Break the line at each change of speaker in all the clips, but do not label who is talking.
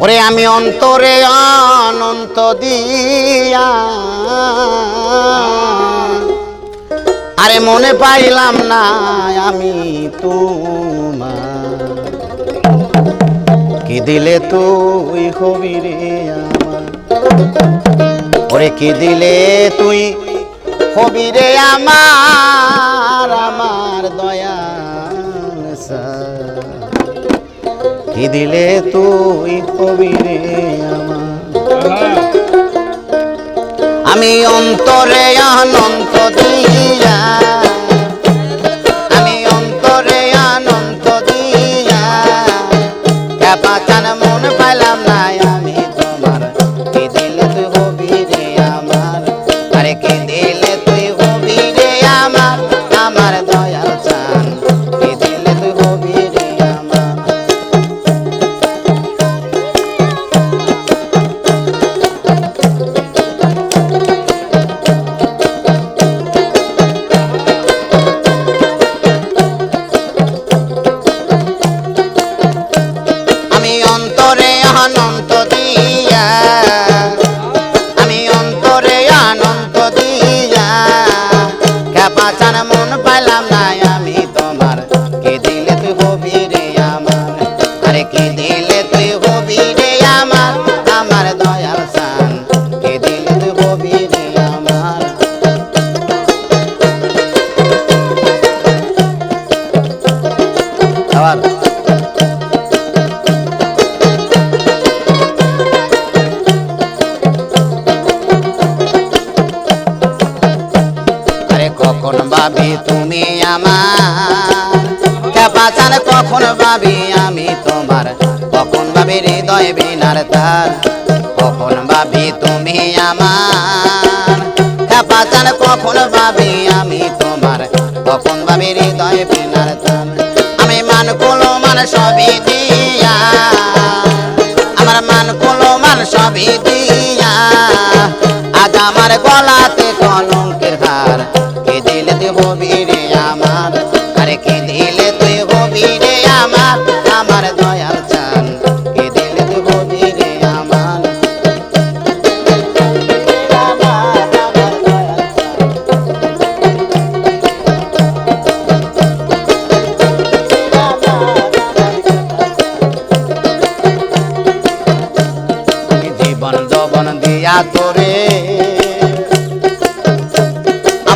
ওরে আমি অন্তরে অনন্ত দিয়া। আরে মনে পাইলাম না আমি তোমার। কি দিলে তুই হবি রে আমার? ওরে কি দিলে তুই হবি রে আমার? কি দিলে তুই হবি রে আমার আমি অন্তরে অনন্ত দিয়া অনন্ত দিয়া। আমি অন্তরে অনন্ত দিয়া। পাচান মন পাইলাম কখন ভাবি তুমি আমার? বাঁচান কখন ভাবি আমি তোমার? কখন ভাবি হৃদয় বিনার তার? কখন ভাবি তুমি আমার? বাঁচান কখন ভাবি আমি তোমার? কখন ভাবি হৃদয় বিনার তার? আমি মান কোলো মান সবই দিয়া। আমার মান কোলো মান সবই দিয়া। আজ আমার গলাতে কলঙ্কের হার কে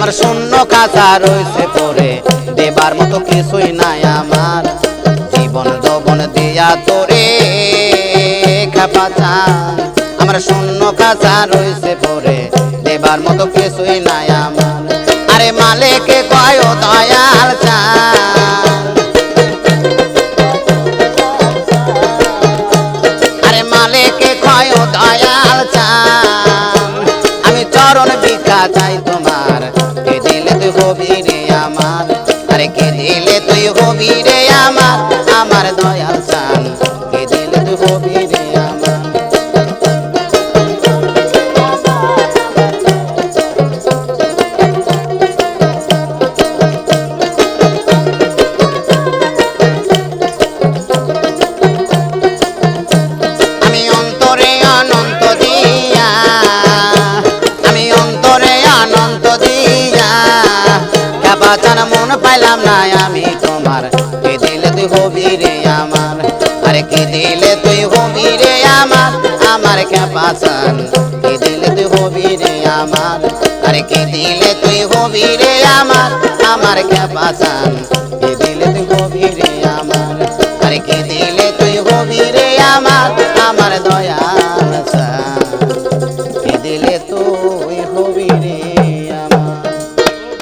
আমার শূন্য কাঁচা রয়েছে পরে। দেবার মতো কিছুই নাই আমার। জীবন যবন দিয়া তোরে খাপাচা আমার শূন্য কাঁচা রয়েছে পরে। দেবার মতো কিছুই নাই আমার। আরে মালেকে কয় দয়াল চা কে দিলে তুই হবি রে আমার? আমার দয়াল চান। কে দিলে তুই হবি রে আমার? আমি অন্তরে অনন্ত দিয়া। আমি অন্তরে অনন্ত দিয়া। মন পাইলাম না আমি তোমার। কে দিলে তুই হবি রে আমার? আরে কে দিলে তুই হবি রে আমার? আমার কে বাঁচান কে দিলে তুই হবি রে আমার? আরে কে দিলে তুই হবি রে আমার? আমার কে বাঁচান